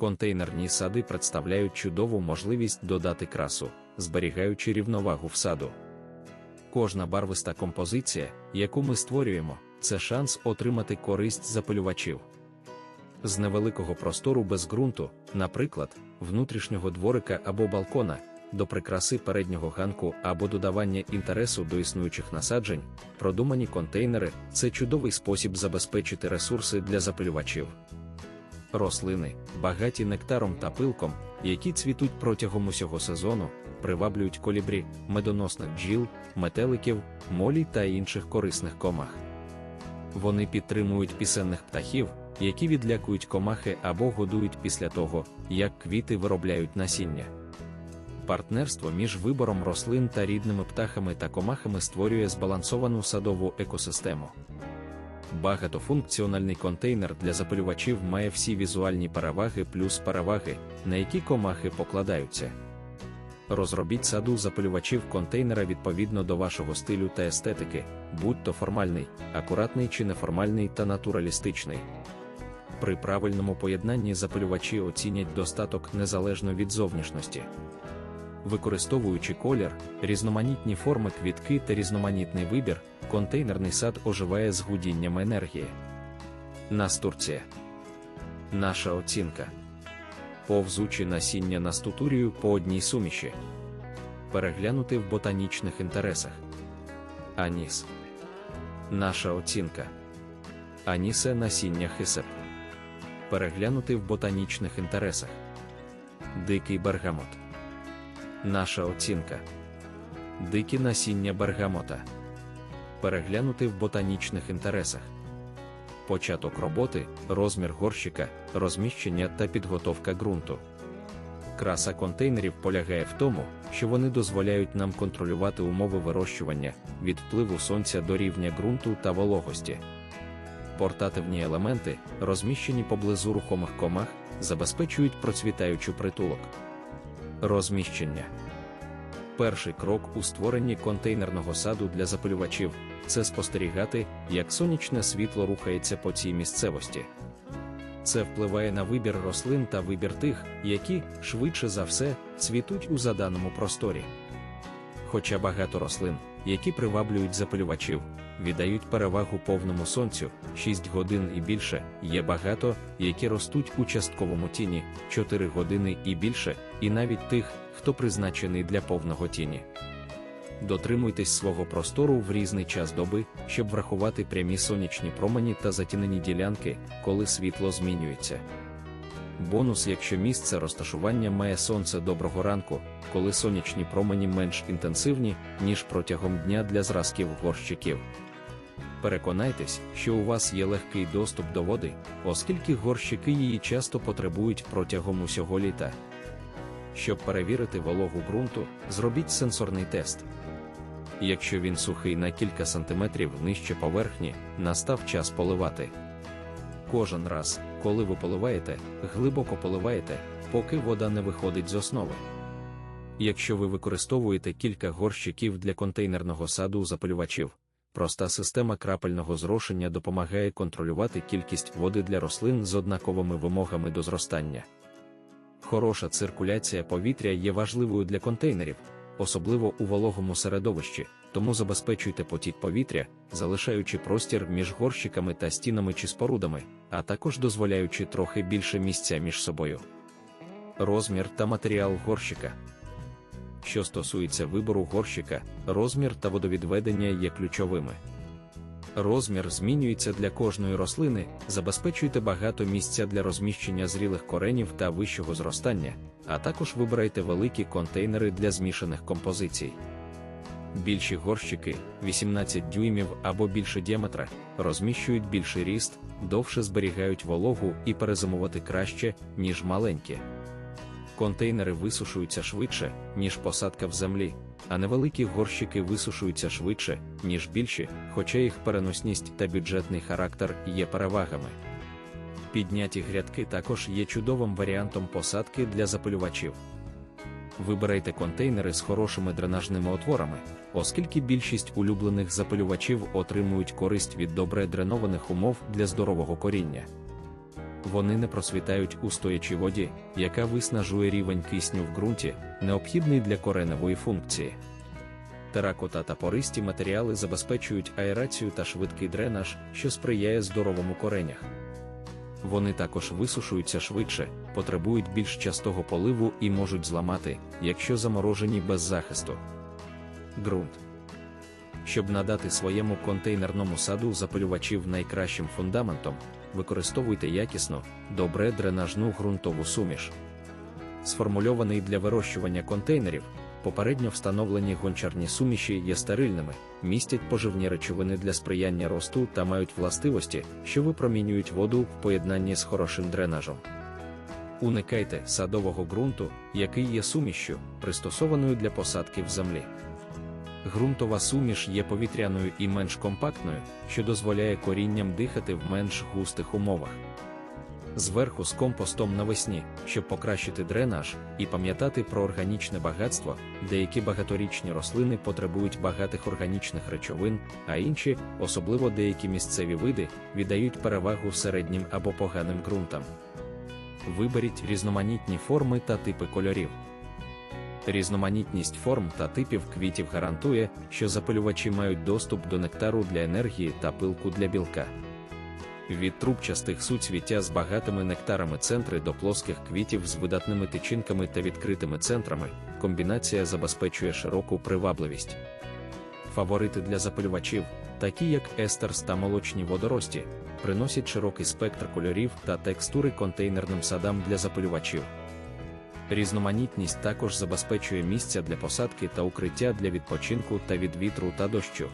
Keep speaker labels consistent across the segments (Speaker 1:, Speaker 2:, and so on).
Speaker 1: контейнерні сади представляють чудову можливість додати красу, зберігаючи рівновагу в саду. Кожна барвиста композиція, яку ми створюємо, це шанс отримати користь запилювачів. З невеликого простору без ґрунту, наприклад, внутрішнього дворика або балкона, до прикраси переднього ганку або додавання інтересу до існуючих насаджень, продумані контейнери це чудовий спосіб забезпечити ресурси для запилювачів. Рослини, багаті нектаром та пилком, які цвітуть протягом усього сезону, приваблюють колібрі, медоносних бджіл, метеликів, молі та інших корисних комах. Вони підтримують пісенних птахів, які відлякують комахи або годують після того, як квіти виробляють насіння. Партнерство між вибором рослин та рідними птахами та комахами створює збалансовану садову екосистему. Багатофункціональний контейнер для запилювачів має всі візуальні переваги плюс переваги, на які комахи покладаються. Розробіть саду запилювачів контейнера відповідно до вашого стилю та естетики, будь то формальний, акуратний чи неформальний та натуралістичний. При правильному поєднанні запилювачі оцінять достаток незалежно від зовнішності. Використовуючи колір, різноманітні форми квітки та різноманітний вибір, контейнерний сад оживає з гудінням енергії. Настурція. Наша оцінка. Повзучі насіння на стутурію по одній суміші. Переглянути в ботанічних інтересах. Аніс. Наша оцінка. Анісе насіння хисеп. Переглянути в ботанічних інтересах. Дикий бергамот. Наша оцінка. Дикі насіння бергамота. Переглянути в ботанічних інтересах. Початок роботи, розмір горщика, розміщення та підготовка ґрунту. Краса контейнерів полягає в тому, що вони дозволяють нам контролювати умови вирощування від впливу сонця до рівня ґрунту та вологості. Портативні елементи, розміщені поблизу рухомих комах, забезпечують процвітаючу притулок. Розміщення. Перший крок у створенні контейнерного саду для запилювачів це спостерігати, як сонячне світло рухається по цій місцевості. Це впливає на вибір рослин та вибір тих, які, швидше за все, цвітуть у заданому просторі. Хоча багато рослин, які приваблюють запилювачів, віддають перевагу повному сонцю 6 годин і більше, є багато, які ростуть у частковому тіні 4 години і більше, і навіть тих, хто призначений для повного тіні. Дотримуйтесь свого простору в різний час доби, щоб врахувати прямі сонячні промені та затінені ділянки, коли світло змінюється. Бонус, якщо місце розташування має сонце доброго ранку, коли сонячні промені менш інтенсивні, ніж протягом дня для зразків горщиків. Переконайтесь, що у вас є легкий доступ до води, оскільки горщики її часто потребують протягом усього літа. Щоб перевірити вологу ґрунту, зробіть сенсорний тест. Якщо він сухий на кілька сантиметрів нижче поверхні, настав час поливати. Кожен раз, коли ви поливаєте, глибоко поливаєте, поки вода не виходить з основи. Якщо ви використовуєте кілька горщиків для контейнерного саду запалювачів, проста система крапельного зрошення допомагає контролювати кількість води для рослин з однаковими вимогами до зростання. Хороша циркуляція повітря є важливою для контейнерів, особливо у вологому середовищі, тому забезпечуйте потік повітря, залишаючи простір між горщиками та стінами чи спорудами, а також дозволяючи трохи більше місця між собою. Розмір та матеріал горщика. Що стосується вибору горщика, розмір та водовідведення є ключовими. Розмір змінюється для кожної рослини, забезпечуйте багато місця для розміщення зрілих коренів та вищого зростання, а також вибирайте великі контейнери для змішаних композицій. Більші горщики 18 дюймів або більше діаметра, розміщують більший ріст, довше зберігають вологу і перезимувати краще, ніж маленькі. Контейнери висушуються швидше, ніж посадка в землі, а невеликі горщики висушуються швидше, ніж більші, хоча їх переносність та бюджетний характер є перевагами. Підняті грядки також є чудовим варіантом посадки для запилювачів. Вибирайте контейнери з хорошими дренажними отворами, оскільки більшість улюблених запилювачів отримують користь від добре дренованих умов для здорового коріння. Вони не просвітають у стоячій воді, яка виснажує рівень кисню в ґрунті, необхідний для кореневої функції. Теракота та пористі матеріали забезпечують аерацію та швидкий дренаж, що сприяє здоровому коренях. Вони також висушуються швидше, потребують більш частого поливу і можуть зламати, якщо заморожені без захисту. Ґрунт. Щоб надати своєму контейнерному саду запилювачів найкращим фундаментом, використовуйте якісну, добре дренажну ґрунтову суміш. Сформульований для вирощування контейнерів, попередньо встановлені гончарні суміші є стерильними, містять поживні речовини для сприяння росту та мають властивості, що випромінюють воду в поєднанні з хорошим дренажем. Уникайте садового ґрунту, який є сумішшю, пристосованою для посадки в землі. Ґрунтова суміш є повітряною і менш компактною, що дозволяє корінням дихати в менш густих умовах. Зверху з компостом навесні, щоб покращити дренаж і пам'ятати про органічне багатство, деякі багаторічні рослини потребують багатих органічних речовин, а інші, особливо деякі місцеві види, віддають перевагу середнім або поганим ґрунтам. Виберіть різноманітні форми та типи кольорів. Різноманітність форм та типів квітів гарантує, що запилювачі мають доступ до нектару для енергії та пилку для білка. Від трубчастих суцвіття з багатими нектарами центри до плоских квітів з видатними тичинками та відкритими центрами, комбінація забезпечує широку привабливість. Фаворити для запилювачів, такі як естерс та молочні водорості, приносять широкий спектр кольорів та текстури контейнерним садам для запилювачів. Різноманітність також забезпечує місця для посадки та укриття для відпочинку та від вітру та дощу.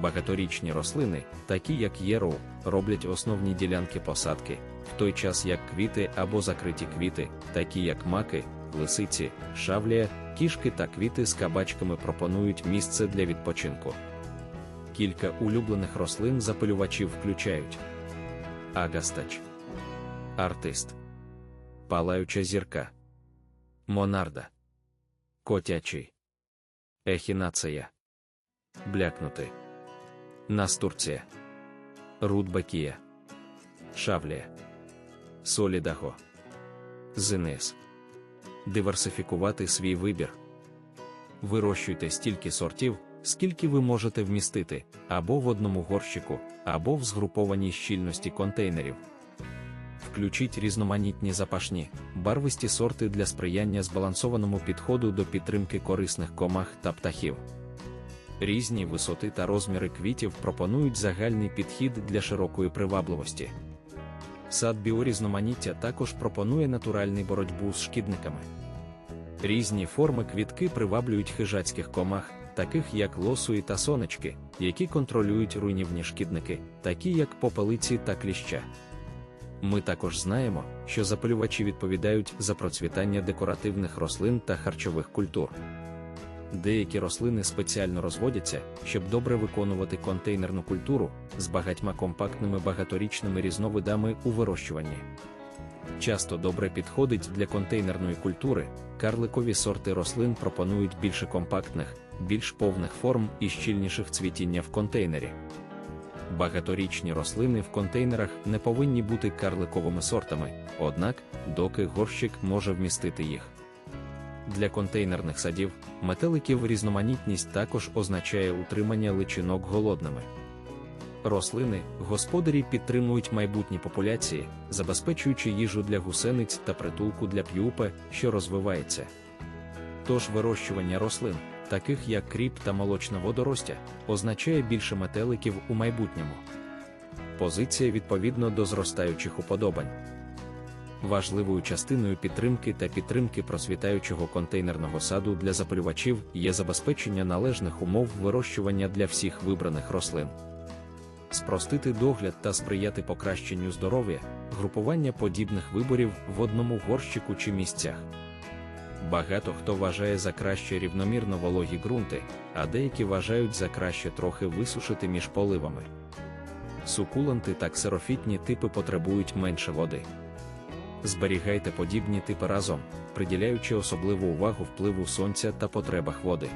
Speaker 1: Багаторічні рослини, такі як єроу, роблять основні ділянки посадки, в той час як квіти або закриті квіти, такі як маки, лисиці, шавлія, кішки та квіти з кабачками пропонують місце для відпочинку. Кілька улюблених рослин запилювачів включають Агастач, Артист, Палаюча зірка, Монарда, Котячий, Ехінацея, Блякнути. Настурція, Рудбакія, Шавлія, Солідаго, Зенес. Диверсифікувати свій вибір. Вирощуйте стільки сортів, скільки ви можете вмістити, або в одному горщику, або в згрупованій щільності контейнерів. Включіть різноманітні запашні, барвисті сорти для сприяння збалансованому підходу до підтримки корисних комах та птахів. Різні висоти та розміри квітів пропонують загальний підхід для широкої привабливості. Сад біорізноманіття також пропонує натуральну боротьбу з шкідниками. Різні форми квітки приваблюють хижацьких комах, таких як лосуї та сонечки, які контролюють руйнівні шкідники, такі як попелиці та кліща. Ми також знаємо, що запалювачі відповідають за процвітання декоративних рослин та харчових культур. Деякі рослини спеціально розводяться, щоб добре виконувати контейнерну культуру з багатьма компактними багаторічними різновидами у вирощуванні. Часто добре підходить для контейнерної культури, карликові сорти рослин пропонують більше компактних, більш повних форм і щільніших цвітіння в контейнері. Багаторічні рослини в контейнерах не повинні бути карликовими сортами, однак, доки горщик може вмістити їх. Для контейнерних садів, метеликів різноманітність також означає утримання личинок голодними. Рослини, господарі підтримують майбутні популяції, забезпечуючи їжу для гусениць та притулку для п'юпе, що розвивається. Тож вирощування рослин, таких як кріп та молочна водоростя, означає більше метеликів у майбутньому. Позиція відповідно до зростаючих уподобань. Важливою частиною підтримки та підтримки просвітаючого контейнерного саду для запалювачів є забезпечення належних умов вирощування для всіх вибраних рослин. Спростити догляд та сприяти покращенню здоров'я, групування подібних виборів в одному горщику чи місцях. Багато хто вважає за краще рівномірно вологі ґрунти, а деякі вважають за краще трохи висушити між поливами. Сукуланти та ксерофітні типи потребують менше води. Зберігайте подібні типи разом, приділяючи особливу увагу впливу сонця та потребах води.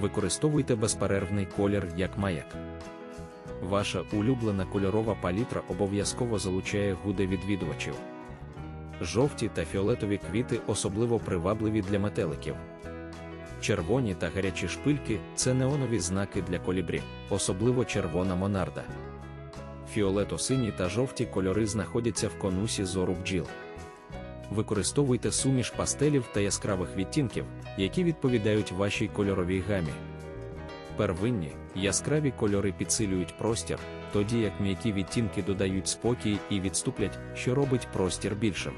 Speaker 1: Використовуйте безперервний колір як маяк. Ваша улюблена кольорова палітра обов'язково залучає гуди відвідувачів. Жовті та фіолетові квіти особливо привабливі для метеликів. Червоні та гарячі шпильки це неонові знаки для колібрі, особливо червона монарда. Фіолето-сині та жовті кольори знаходяться в конусі зору бджіл. Використовуйте суміш пастелів та яскравих відтінків, які відповідають вашій кольоровій гамі. Первинні, яскраві кольори підсилюють простір, тоді як м'які відтінки додають спокій і відступлять, що робить простір більшим.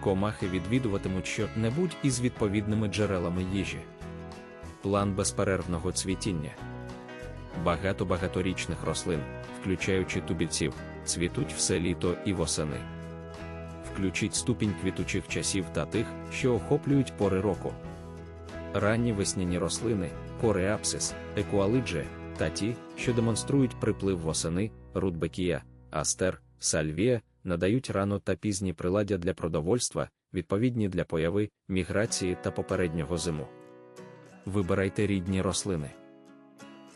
Speaker 1: Комахи відвідуватимуть що-небудь із відповідними джерелами їжі. План безперервного цвітіння. Багато багаторічних рослин, включаючи тубільців, цвітуть все літо і восени. Включіть ступінь квітучих часів та тих, що охоплюють пори року. Ранні весняні рослини, кореапсис, екуалидже, та ті, що демонструють приплив восени, рудбекія, астер, сальвія, надають рано та пізні приладдя для продовольства, відповідні для появи, міграції та попереднього зиму. Вибирайте рідні рослини.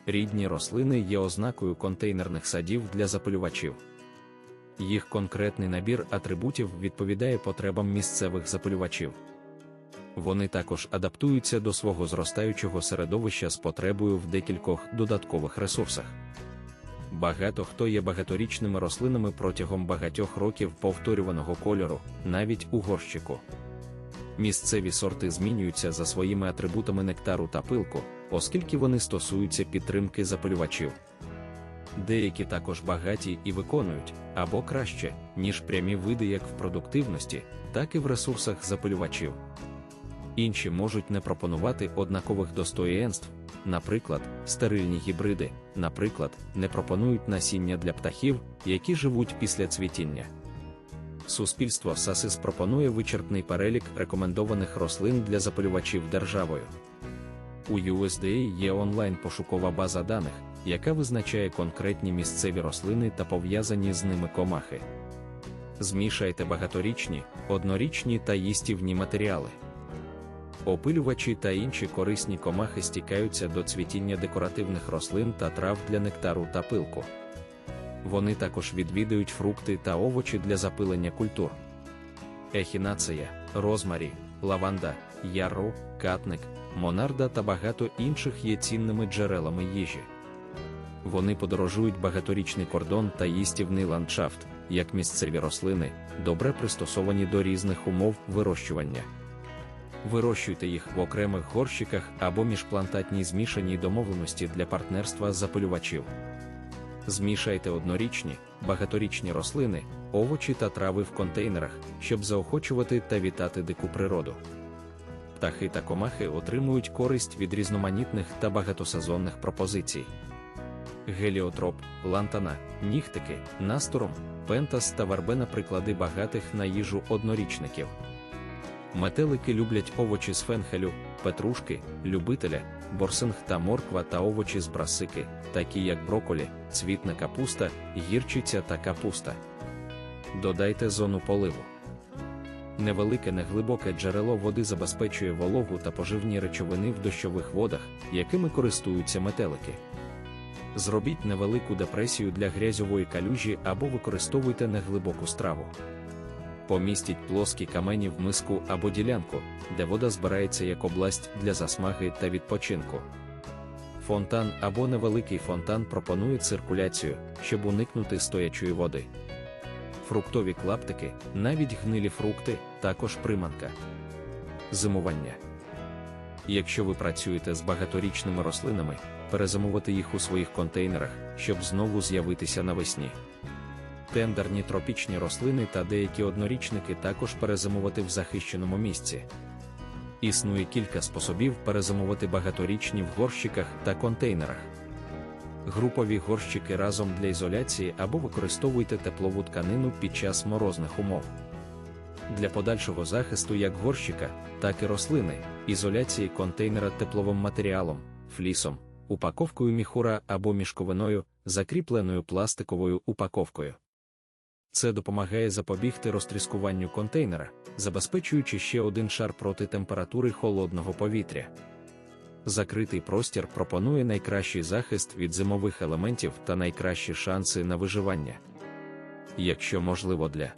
Speaker 1: Рідні рослини є ознакою контейнерних садів для запилювачів. Їх конкретний набір атрибутів відповідає потребам місцевих запилювачів. Вони також адаптуються до свого зростаючого середовища з потребою в декількох додаткових ресурсах. Багато хто є багаторічними рослинами протягом багатьох років повторюваного кольору, навіть у горщику. Місцеві сорти змінюються за своїми атрибутами нектару та пилку, оскільки вони стосуються підтримки запалювачів. Деякі також багаті і виконують, або краще, ніж прямі види як в продуктивності, так і в ресурсах запалювачів. Інші можуть не пропонувати однакових достоєнств, наприклад, стерильні гібриди, наприклад, не пропонують насіння для птахів, які живуть після цвітіння. Суспільство САСИС пропонує вичерпний перелік рекомендованих рослин для запалювачів державою. У USDA є онлайн-пошукова база даних, яка визначає конкретні місцеві рослини та пов'язані з ними комахи. Змішайте багаторічні, однорічні та їстівні матеріали. Опилювачі та інші корисні комахи стікаються до цвітіння декоративних рослин та трав для нектару та пилку. Вони також відвідують фрукти та овочі для запилення культур. Ехінацея, розмарі, лаванда, яру, катник, монарда та багато інших є цінними джерелами їжі. Вони подорожують багаторічний кордон та їстівний ландшафт, як місцеві рослини, добре пристосовані до різних умов вирощування. Вирощуйте їх в окремих горщиках або міжплантатній змішаній домовленості для партнерства запилювачів. Змішайте однорічні, багаторічні рослини, овочі та трави в контейнерах, щоб заохочувати та вітати дику природу. Птахи та комахи отримують користь від різноманітних та багатосезонних пропозицій. Геліотроп, лантана, нігтики, настуром, пентас та варбена приклади багатих на їжу однорічників. Метелики люблять овочі з фенхелю, петрушки, любителя, борсинг та морква та овочі з брасики, такі як броколі, цвітна капуста, гірчиця та капуста. Додайте зону поливу. Невелике неглибоке джерело води забезпечує вологу та поживні речовини в дощових водах, якими користуються метелики. Зробіть невелику депресію для грязьової калюжі або використовуйте неглибоку страву. Помістіть плоскі камені в миску або ділянку, де вода збирається як область для засмаги та відпочинку. Фонтан або невеликий фонтан пропонує циркуляцію, щоб уникнути стоячої води. Фруктові клаптики, навіть гнилі фрукти, також приманка. Зимування. Якщо ви працюєте з багаторічними рослинами, перезимувати їх у своїх контейнерах, щоб знову з'явитися навесні. Тендерні тропічні рослини та деякі однорічники також перезимувати в захищеному місці. Існує кілька способів перезимувати багаторічні в горщиках та контейнерах. Групові горщики разом для ізоляції або використовуйте теплову тканину під час морозних умов. Для подальшого захисту як горщика, так і рослини, ізоляції контейнера тепловим матеріалом, флісом, упаковкою міхура або мішковиною, закріпленою пластиковою упаковкою. Це допомагає запобігти розтріскуванню контейнера, забезпечуючи ще один шар проти температури холодного повітря. Закритий простір пропонує найкращий захист від зимових елементів та найкращі шанси на виживання. Якщо можливо для